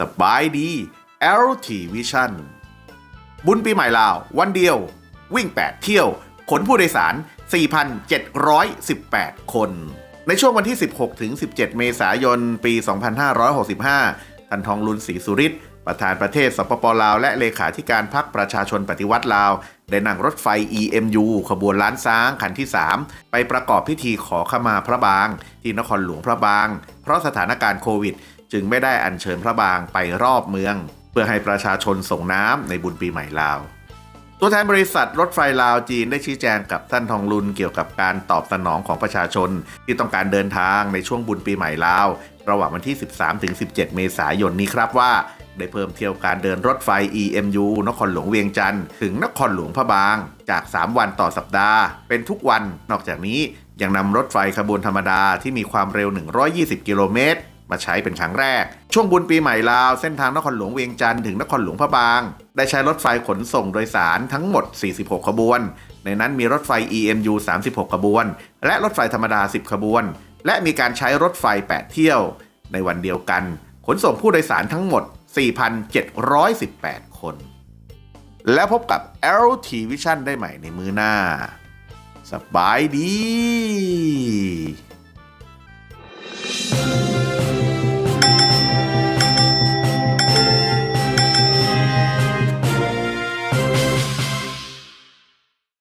สบายดี LT Vision บุญปีใหม่ลาว วันเดียว วิ่ง 8 เที่ยว ขนผู้โดยสาร 4,718 คน ในช่วงวันที่ 16 ถึง 17 เมษายน ปี 2565ท่านทองลุนศรีสุริศ ประธานประเทศสปปลาว และเลขาธิการพรรคประชาชนปฏิวัติลาว ได้นั่งรถไฟ EMU ขบวนล้านซ้างคันที่ 3 ไปประกอบพิธีขอขมาพระบาง ที่นครหลวงพระบาง เพราะสถานการณ์โควิด จึงไม่ได้อัญเชิญพระบางไปรอบเมือง เพื่อให้ประชาชนส่งน้ำในบุญปีใหม่ลาวตัวแทนบริษัทรถไฟลาวจีนได้ชี้แจงกับท่านทองลุนเกี่ยวกับการตอบสนองของประชาชน ที่ต้องการเดินทางในช่วงบุญปีใหม่ลาว ระหว่างวันที่ 13-17 เมษายนนี้ครับว่า ได้เพิ่มเที่ยวการเดินรถไฟ EMU นครหลวงเวียงจันทร์ถึงนครหลวงพระบางจาก 3 วันต่อสัปดาห์ เป็นทุกวัน นอกจากนี้ยังนำรถไฟขบวนธรรมดาที่มีความเร็ว 120 กิโลเมตรมาใช้เป็นครั้งแรก ช่วงบุญปีใหม่ลาว เส้นทางนครหลวงเวียงจันทร์ถึงนครหลวงพระบาง ได้ใช้รถไฟขนส่งโดยสารทั้งหมด 46 ขบวน ในนั้นมีรถไฟ EMU 36 ขบวน และรถไฟธรรมดา 10 ขบวน และมีการใช้รถไฟ 8 เที่ยว ในวันเดียวกัน ขนส่งผู้โดยสารทั้งหมด 4,718 คน แล้วพบกับ LT Vision ได้ใหม่ในมือหน้า สบายดี